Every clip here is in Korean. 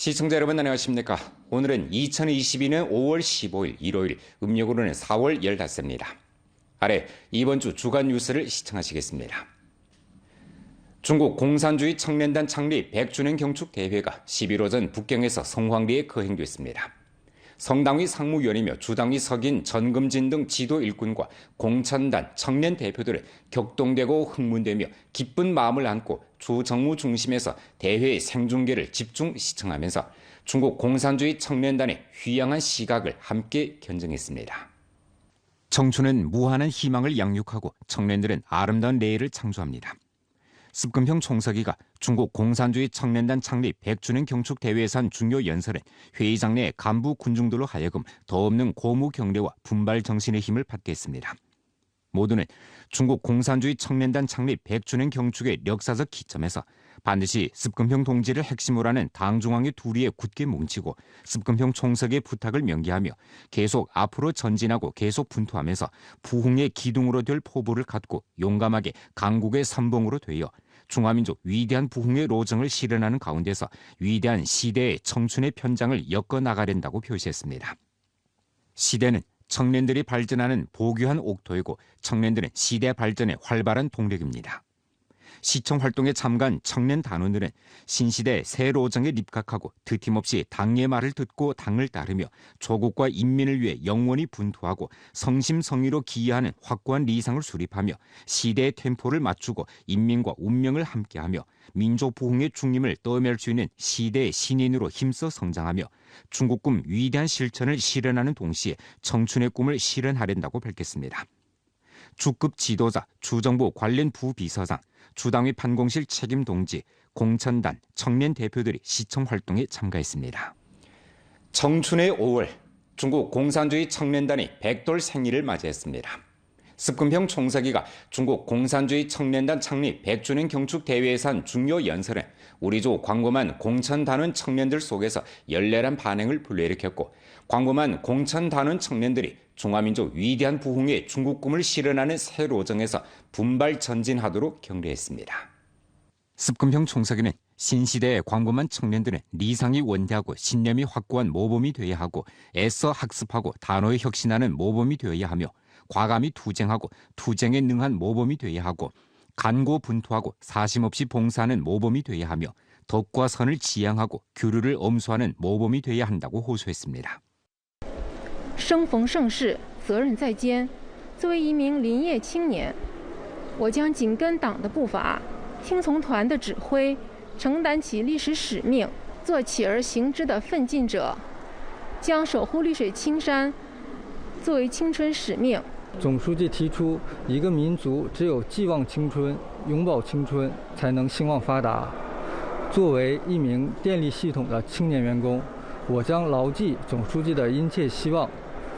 시청자 여러분 안녕하십니까? 오늘은 2022년 5월 15일 일요일, 음력으로는 4월 15일입니다. 아래 이번 주 주간 뉴스를 시청하시겠습니다. 중국 공산주의 청년단 창립 100주년 경축 대회가 11일 오전 북경에서 성황리에 거행됐습니다. 성당위 상무위원이며 주당위 석인 전금진 등 지도 일꾼과 공천단 청년 대표들은 격동되고 흥분되며 기쁜 마음을 안고 주 정무 중심에서 대회의 생중계를 집중 시청하면서 중국 공산주의 청년단의 휘양한 시각을 함께 견정했습니다. 청춘은 무한한 희망을 양육하고 청년들은 아름다운 내일을 창조합니다. 습금형 총서기가 중국 공산주의 청년단 창립 100주년 경축 대회에서 한 중요 연설은 회의장 내 간부 군중들로 하여금 더 없는 고무 경례와 분발 정신의 힘을 받게 했습니다. 모두는 중국 공산주의 청년단 창립 100주년 경축의 역사적 기점에서 반드시 습금형 동지를 핵심으로 하는 당 중앙의 두리에 굳게 뭉치고 습금형 총석의 부탁을 명기하며 계속 앞으로 전진하고 계속 분투하면서 부흥의 기둥으로 될 포부를 갖고 용감하게 강국의 선봉으로 되어 중화민족 위대한 부흥의 로정을 실현하는 가운데서 위대한 시대의 청춘의 편장을 엮어 나가련다고 표시했습니다. 시대는 청년들이 발전하는 보교한 옥토이고 청년들은 시대 발전의 활발한 동력입니다. 시청 활동에 참가한 청년 단원들은 신시대 새 로정에 입각하고 드팀없이 당의 말을 듣고 당을 따르며 조국과 인민을 위해 영원히 분투하고 성심성의로 기여하는 확고한 리상을 수립하며 시대의 템포를 맞추고 인민과 운명을 함께하며 민족 부흥의 중림을 떠맬 수 있는 시대의 신인으로 힘써 성장하며 중국 꿈 위대한 실천을 실현하는 동시에 청춘의 꿈을 실현하련다고 밝혔습니다. 주급 지도자, 주정부 관련 부비서장, 주당위 판공실 책임 동지, 공천단, 청년 대표들이 시청 활동에 참가했습니다. 청춘의 5월, 중국 공산주의 청년단이 백돌 생일을 맞이했습니다. 습금형 총서기가 중국 공산주의 청년단 창립 100주년 경축 대회에서 한 중요 연설은 우리 조 광범한 공천단원 청년들 속에서 열렬한 반응을 불러일으켰고 광범한 공천단원 청년들이 중화민족 위대한 부흥의 중국 꿈을 실현하는 새 로정에서 분발 전진하도록 격려했습니다. 습금형 총서기는 신시대의 광범한 청년들은 리상이 원대하고 신념이 확고한 모범이 되어야 하고 애써 학습하고 단호에 혁신하는 모범이 되어야 하며 과감히 투쟁하고 투쟁에 능한 모범이 되어야 하고 간고 분투하고 사심없이 봉사하는 모범이 되어야 하며 덕과 선을 지향하고 규류를 엄수하는 모범이 되어야 한다고 호소했습니다. 生逢盛世，责任在肩。作为一名林业青年，我将紧跟党的步伐，听从团的指挥，承担起历史使命，做起而行之的奋进者，将守护绿水青山作为青春使命。总书记提出，一个民族只有寄望青春、永葆青春，才能兴旺发达。作为一名电力系统的青年员工，我将牢记总书记的殷切希望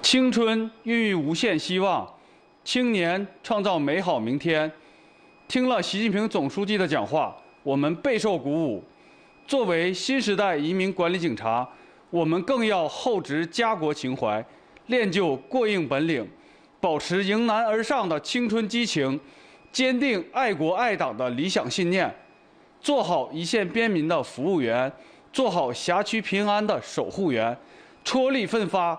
青春孕育无限希望，青年创造美好明天。听了习近平总书记的讲话，我们备受鼓舞。作为新时代移民管理警察，我们更要厚植家国情怀，练就过硬本领，保持迎难而上的青春激情，坚定爱国爱党的理想信念，做好一线边民的服务员，做好辖区平安的守护员，踔厉奋发，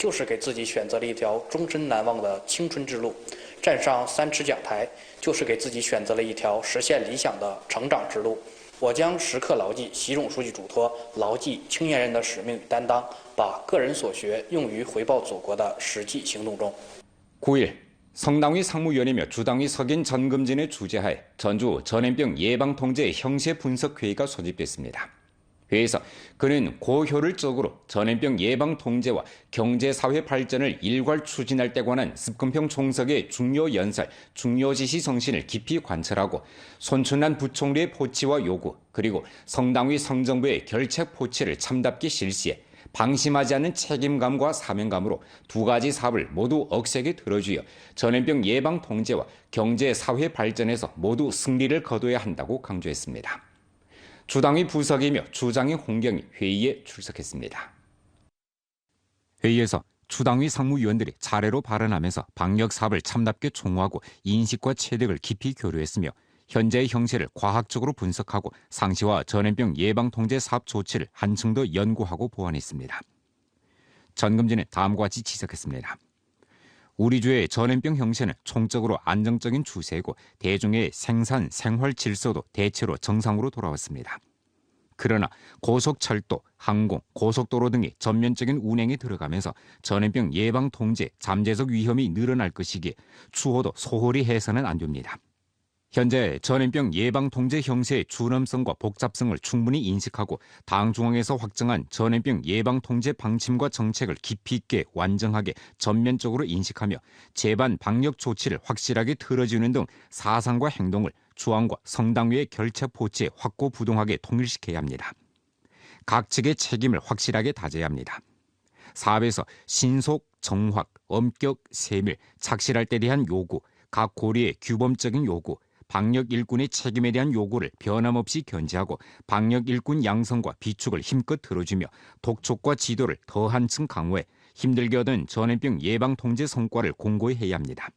就是给自己选择了一条终身难忘的青春之路；站上三尺讲台，就是给自己选择了一条实现理想的成长之路。 我将时刻牢记习总书记嘱托，牢记青年人的使命与担当，把个人所学用于回报祖国的实际行动中。 9일 성당위 상무위원이며 주당위 석인 전금진의 주재하에 전주 전염병 예방통제 형세 분석 회의가 소집됐습니다. 회의에서 그는 고효율적으로 전염병 예방 통제와 경제 사회 발전을 일괄 추진할 때 관한 습근평 총석의 중요 연설, 중요 지시 정신을 깊이 관철하고 손춘란 부총리의 포치와 요구 그리고 성당위 성정부의 결책 포치를 참답게 실시해 방심하지 않는 책임감과 사명감으로 두 가지 사업을 모두 억세게 들어주어 전염병 예방 통제와 경제 사회 발전에서 모두 승리를 거둬야 한다고 강조했습니다. 주당위 부석이며 주장위 홍경이 회의에 출석했습니다. 회의에서 주당위 상무위원들이 차례로 발언하면서 방역 사업을 참답게 총무하고 인식과 체득을 깊이 교류했으며 현재의 형세를 과학적으로 분석하고 상시와 전염병 예방 통제 사업 조치를 한층 더 연구하고 보완했습니다. 전금진은 다음과 같이 지적했습니다. 우리 주의 전염병 형세는 총적으로 안정적인 추세이고 대중의 생산 생활 질서도 대체로 정상으로 돌아왔습니다. 그러나 고속철도, 항공, 고속도로 등의 전면적인 운행에 들어가면서 전염병 예방 통제, 잠재적 위험이 늘어날 것이기에 추호도 소홀히 해서는 안 됩니다. 현재 전염병 예방 통제 형세의 준엄성과 복잡성을 충분히 인식하고 당 중앙에서 확정한 전염병 예방 통제 방침과 정책을 깊이 있게 완전하게 전면적으로 인식하며 재반 방역 조치를 확실하게 틀어주는 등 사상과 행동을 중앙과 성당위의 결책 포치에 확고 부동하게 통일시켜야 합니다. 각 측의 책임을 확실하게 다져야 합니다. 사업에서 신속, 정확, 엄격, 세밀, 착실할 때 대한 요구, 각 고리의 규범적인 요구, 방역 일꾼의 책임에 대한 요구를 변함없이 견지하고 방역 일꾼 양성과 비축을 힘껏 들어주며 독촉과 지도를 더 한층 강화해 힘들게 얻은 전염병 예방 통제 성과를 공고히 해야 합니다.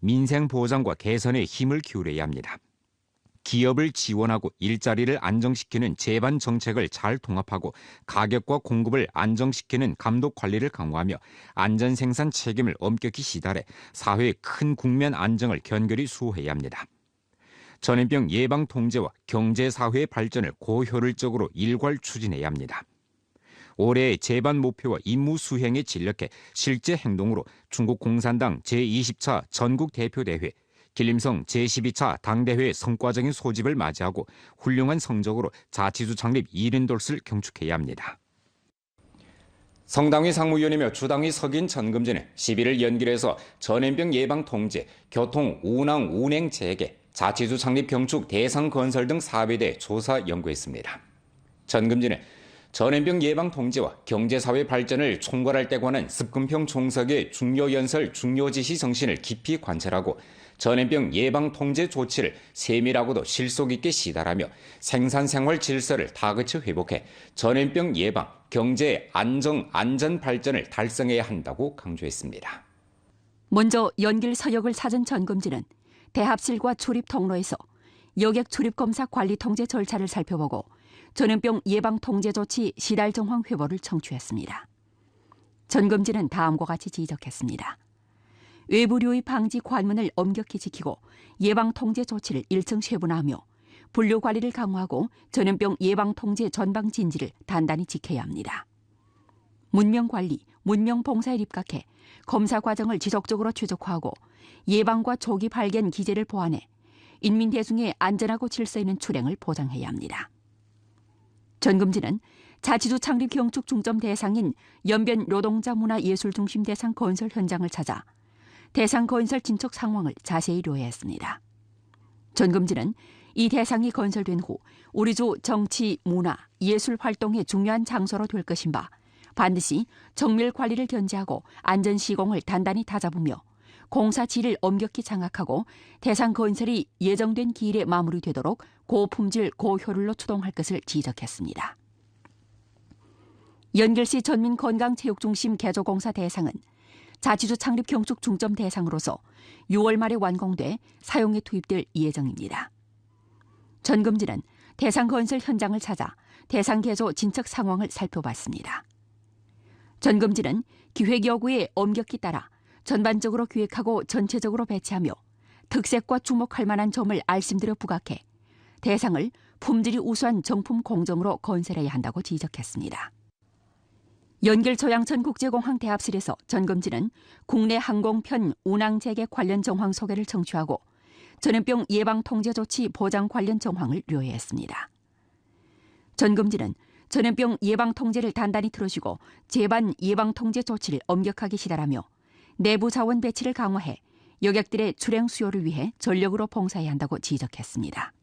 민생 보장과 개선에 힘을 기울여야 합니다. 기업을 지원하고 일자리를 안정시키는 재반 정책을 잘 통합하고 가격과 공급을 안정시키는 감독 관리를 강화하며 안전 생산 책임을 엄격히 시달해 사회의 큰 국면 안정을 견결히 수호해야 합니다. 전염병 예방 통제와 경제 사회의 발전을 고효율적으로 일괄 추진해야 합니다. 올해의 재반 목표와 임무 수행에 진력해 실제 행동으로 중국 공산당 제20차 전국 대표대회, 길림성 제12차 당대회 성과적인 소집을 맞이하고 훌륭한 성적으로 자치주 창립 1인돌스를 경축해야 합니다. 성당위 상무위원이며 주당위 석인 전금진은 11일 연길에서 전염병 예방 통제, 교통, 운항, 운행 재개, 자치주 창립 경축 대상 건설 등 사업에 대해 조사 연구했습니다. 전금진은 전염병 예방 통제와 경제사회 발전을 총괄할 때 관한 습근평 총석의 중요 연설 중요 지시 정신을 깊이 관찰하고 전염병 예방 통제 조치를 세밀하고도 실속 있게 시달하며 생산 생활 질서를 다그쳐 회복해 전염병 예방, 경제 안정 안전 발전을 달성해야 한다고 강조했습니다. 먼저 연길 서역을 찾은 전금진은 대합실과 출입 통로에서 여객 출입 검사 관리 통제 절차를 살펴보고 전염병 예방 통제 조치 시달 정황 회보를 청취했습니다. 전금진은 다음과 같이 지적했습니다. 외부 유입 방지 관문을 엄격히 지키고 예방 통제 조치를 일정 세분화하며 분류 관리를 강화하고 전염병 예방 통제 전방 진지를 단단히 지켜야 합니다. 문명 관리, 문명 봉사에 입각해 검사 과정을 지속적으로 최적화하고 예방과 조기 발견 기제를 보완해 인민 대중의 안전하고 질서 있는 출행을 보장해야 합니다. 전금진은 자치주 창립 경축 중점 대상인 연변 노동자 문화 예술 중심 대상 건설 현장을 찾아 대상 건설 진척 상황을 자세히 료해했습니다. 전금진은 이 대상이 건설된 후 우리 주 정치, 문화, 예술 활동의 중요한 장소로 될 것인 바 반드시 정밀 관리를 견제하고 안전 시공을 단단히 다잡으며 공사 질을 엄격히 장악하고 대상 건설이 예정된 기일에 마무리되도록 고품질 고효율로 추동할 것을 지적했습니다. 연결시 전민건강체육중심 개조공사 대상은 자치주 창립 경축 중점 대상으로서 6월 말에 완공돼 사용에 투입될 예정입니다. 전금진은 대상 건설 현장을 찾아 대상 개조 진척 상황을 살펴봤습니다. 전금진은 기획 여구에 엄격히 따라 전반적으로 기획하고 전체적으로 배치하며 특색과 주목할 만한 점을 알심들여 부각해 대상을 품질이 우수한 정품 공정으로 건설해야 한다고 지적했습니다. 연결 조양천 국제공항 대합실에서 전검진은 국내 항공편 운항 재개 관련 정황 소개를 청취하고 전염병 예방 통제 조치 보장 관련 정황을 요해했습니다. 전검진은 전염병 예방 통제를 단단히 틀어주고 재반 예방 통제 조치를 엄격하게 시달하며 내부 자원 배치를 강화해 여객들의 출행 수요를 위해 전력으로 봉사해야 한다고 지적했습니다.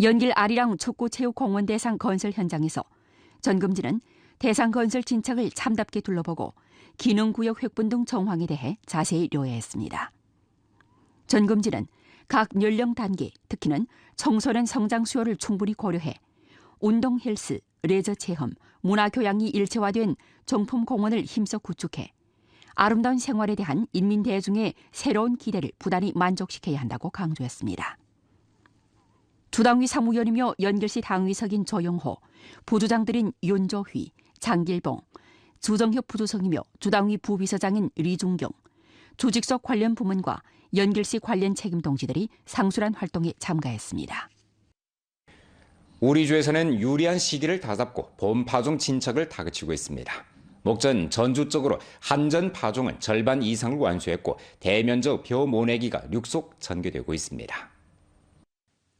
연길 아리랑 축구체육공원 대상 건설 현장에서 전금진은 대상 건설 진척을 참답게 둘러보고 기능구역 획분 등 정황에 대해 자세히 료해했습니다. 전금진은 각 연령 단계, 특히는 청소년 성장 수요를 충분히 고려해 운동 헬스, 레저 체험, 문화 교양이 일체화된 정품 공원을 힘써 구축해 아름다운 생활에 대한 인민 대중의 새로운 기대를 부단히 만족시켜야 한다고 강조했습니다. 주당위 사무위원이며 연결시 당위석인 조영호, 부주장들인 윤조휘, 장길봉, 주정협 부주석이며 주당위 부비서장인 리중경, 조직석 관련 부문과 연결시 관련 책임 동지들이 상술한 활동에 참가했습니다. 우리 주에서는 유리한 시기를 다잡고 봄 파종 진척을 다그치고 있습니다. 목전 전주 쪽으로 한전 파종은 절반 이상을 완수했고 대면적 벼 모내기가 육속 전개되고 있습니다.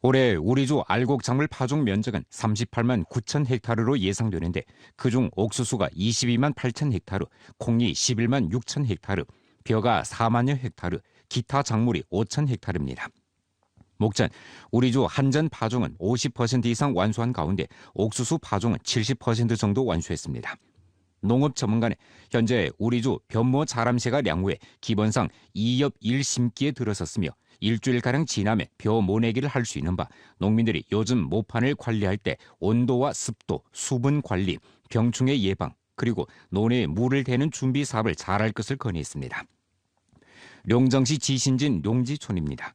올해 우리주 알곡 작물 파종 면적은 38만 9천 헥타르로 예상되는데 그중 옥수수가 22만 8천 헥타르, 콩이 11만 6천 헥타르, 벼가 4만여 헥타르, 기타 작물이 5천 헥타르입니다. 목전 우리주 한전 파종은 50% 이상 완수한 가운데 옥수수 파종은 70% 정도 완수했습니다. 농업 전문가는 현재 우리주 변모 자람새가 양호해 기본상 2엽 1심기에 들어섰으며 일주일가량 지나면 벼 모내기를 할 수 있는 바 농민들이 요즘 모판을 관리할 때 온도와 습도, 수분 관리, 병충해 예방 그리고 논에 물을 대는 준비 사업을 잘할 것을 건의했습니다. 룡정시 지신진 용지촌입니다.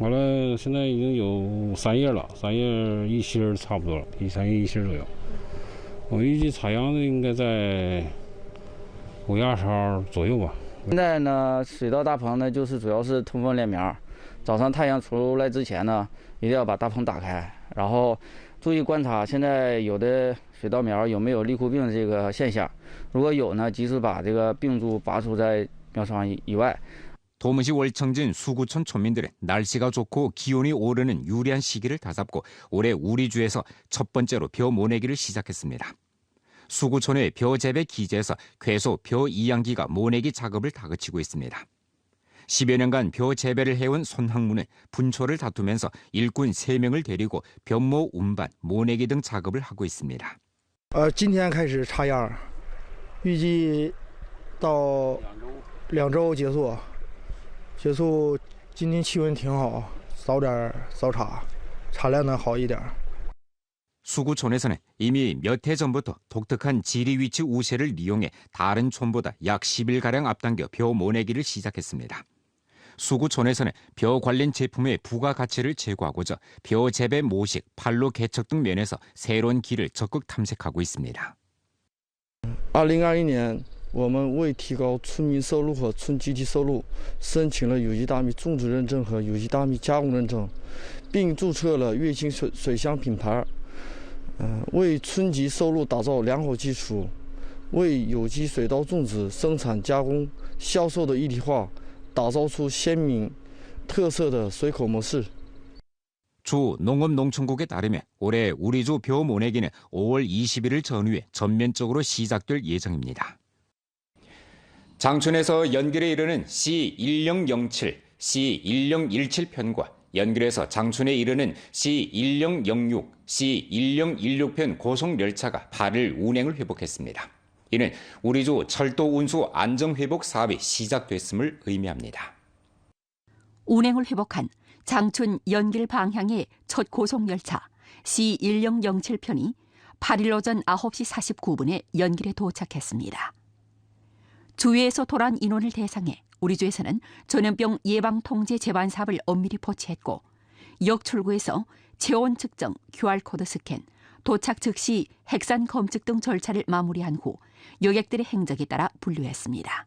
完了，现在已经有三叶了，三叶一芯儿差不多了，一三叶一芯儿左右。我预计采样的应该在五月二十号左右吧。现在呢，水稻大棚呢，就是主要是通风连苗。早上太阳出来之前呢，一定要把大棚打开，然后注意观察现在有的水稻苗有没有立枯病这个现象。如果有呢，及时把这个病株拔出在苗床以外。 도무시 월청진 수구촌 촌민들은 날씨가 좋고 기온이 오르는 유리한 시기를 다잡고 올해 우리주에서 첫 번째로 벼 모내기를 시작했습니다. 수구촌의 벼 재배 기지에서 괴소 벼 이양기가 모내기 작업을 다그치고 있습니다. 10여 년간 벼 재배를 해온 손학무는 분초를 다투면서 일꾼 3명을 데리고 벼모 운반, 모내기 등 작업을 하고 있습니다. 呃，今天开始插秧，预计到两周结束。 结束，今天气温挺好，早点早插，产量能好一点。 수구촌에서는 이미 몇 해 전부터 독특한 지리 위치 우세를 이용해 다른 촌보다 약 10일가량 앞당겨 벼 모내기를 시작했습니다. 수구촌에서는 벼 관련 제품의 부가가치를 제고하고자 벼 재배 모식, 판로 개척 등 면에서 새로운 길을 적극 탐색하고 있습니다. 二零二一年， 我们为提高村民收入和村集体收入，申请了有机大米种植认证和有机大米加工认证，并注册了乐清水水乡品牌。嗯、为村级收入打造良好基础，为有机水稻种植、生产、加工、销售的一体化，打造出鲜明特色的水口模式。 주 농업농촌국에 따르면 올해 우리주 벼 모내기는 5월 20일을 전후해 전면적으로 시작될 예정입니다. 장춘에서 연길에 이르는 C1007, C1017 편과 연길에서 장춘에 이르는 C1006, C1016편 고속열차가 8일 운행을 회복했습니다. 이는 우리 주 철도 운수 안정 회복 사업이 시작됐음을 의미합니다. 운행을 회복한 장춘 연길 방향의 첫 고속열차 C1007편이 8일 오전 9시 49분에 연길에 도착했습니다. 주위에서 돌아온 인원을 대상해 우리 주에서는 전염병 예방 통제 재반 사업을 엄밀히 포치했고 역 출구에서 체온 측정, QR코드 스캔, 도착 즉시 핵산 검측 등 절차를 마무리한 후 여객들의 행적에 따라 분류했습니다.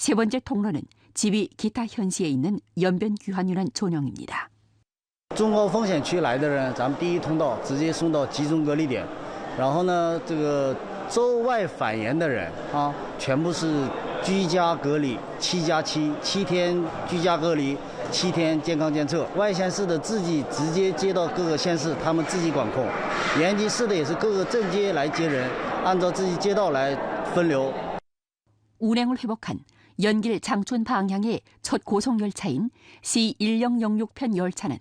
세 번째 통로는 집이 기타 현시에 있는 연변 귀환 인원 전용입니다. 中高风险区来的人，咱们第一通道直接送到集中隔离点，然后呢，这个州外返延的人啊，全部是居家隔离七加七，七天居家隔离，七天健康监测。外县市的自己直接接到各个县市，他们自己管控；延吉市的也是各个镇街来接人，按照自己街道来分流。 운행을 회복한 연길 장춘 방향의 첫 고속열차인 C1006편 열차는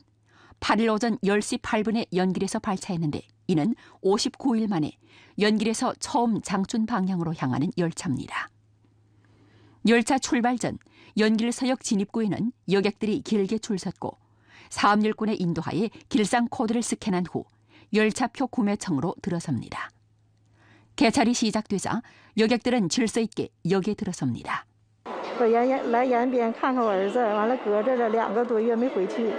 8일 오전 10시 8분에 연길에서 발차했는데 이는 59일 만에 연길에서 처음 장춘 방향으로 향하는 열차입니다. 열차 출발 전 연길 서역 진입구에는 여객들이 길게 줄 섰고 사업일꾼의 인도하에 길상 코드를 스캔한 후 열차표 구매청으로 들어섭니다. 개찰이 시작되자 여객들은 질서 있게 역에 들어섭니다. 我延延来延边看看我儿子，完了隔着了两个多月没回去。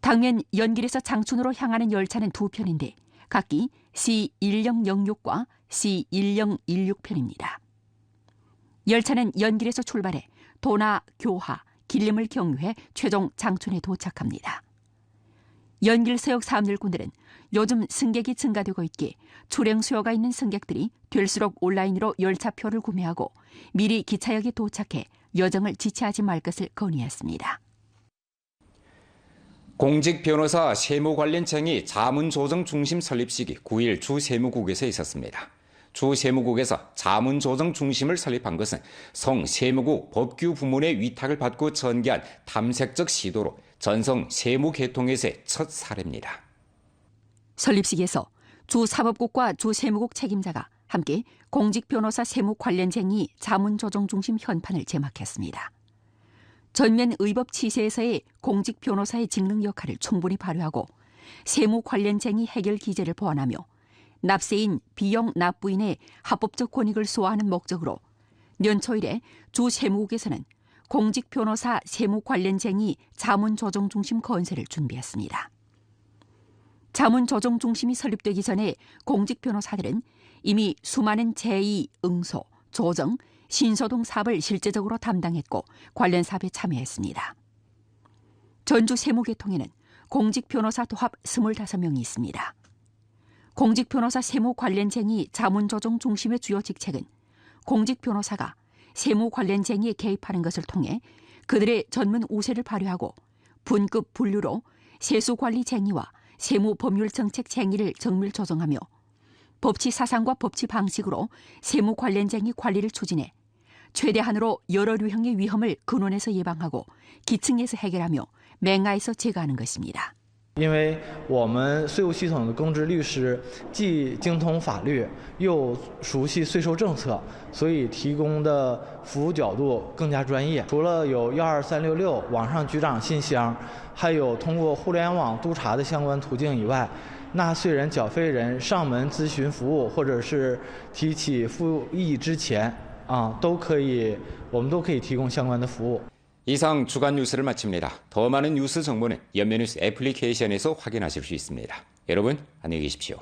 당면 연길에서 장춘으로 향하는 열차는 두 편인데 각기 C1006과 C1016편입니다. 열차는 연길에서 출발해 도나, 교하, 길림을 경유해 최종 장춘에 도착합니다. 연길 서역 사업일꾼들은 요즘 승객이 증가되고 있기에 출행 수요가 있는 승객들이 될수록 온라인으로 열차표를 구매하고 미리 기차역에 도착해 여정을 지체하지 말 것을 건의했습니다. 공직 변호사 세무 관련 쟁의 자문조정 중심 설립식이 9일 주 세무국에서 있었습니다. 주 세무국에서 자문조정 중심을 설립한 것은 성 세무국 법규 부문의 위탁을 받고 전개한 탐색적 시도로 전성 세무 개통에서의 첫 사례입니다. 설립식에서 주 사법국과 주 세무국 책임자가 함께 공직 변호사 세무 관련 쟁의 자문 조정 중심 현판을 제막했습니다. 전면 의법 치세에서의 공직 변호사의 직능 역할을 충분히 발휘하고 세무 관련 쟁의 해결 기제를 보완하며 납세인 비용 납부인의 합법적 권익을 수호하는 목적으로 이래 주 세무국에서는 공직 변호사 세무 관련 쟁의 자문 조정 중심 건설을 준비했습니다. 자문 조정 중심이 설립되기 전에 공직 변호사들은 이미 수많은 제의, 응소, 조정, 신소동 사업을 실제적으로 담당했고 관련 사업에 참여했습니다. 전주 세무계통에는 공직 변호사 도합 25명이 있습니다. 공직 변호사 세무 관련 쟁의 자문 조정 중심의 주요 직책은 공직 변호사가 세무 관련 쟁의에 개입하는 것을 통해 그들의 전문 우세를 발휘하고 분급 분류로 세수 관리 쟁의와 세무 법률 정책 쟁의를 정밀 조정하며 법치 사상과 법치 방식으로 세무 관련 쟁의 관리를 추진해 최대한으로 여러 유형의 위험을 근원에서 예방하고 기층에서 해결하며 맹하에서 제거하는 것입니다. 因为我们税务系统的公职律师既精通法律，又熟悉税收政策，所以提供的服务角度更加专业。除了有幺二三六六网上局长信箱，还有通过互联网督查的相关途径以外，纳税人、缴费人上门咨询服务，或者是提起复议之前啊，都可以，我们都可以提供相关的服务。 이상 주간 뉴스를 마칩니다. 더 많은 뉴스 정보는 연면뉴스 애플리케이션에서 확인하실 수 있습니다. 여러분 안녕히 계십시오.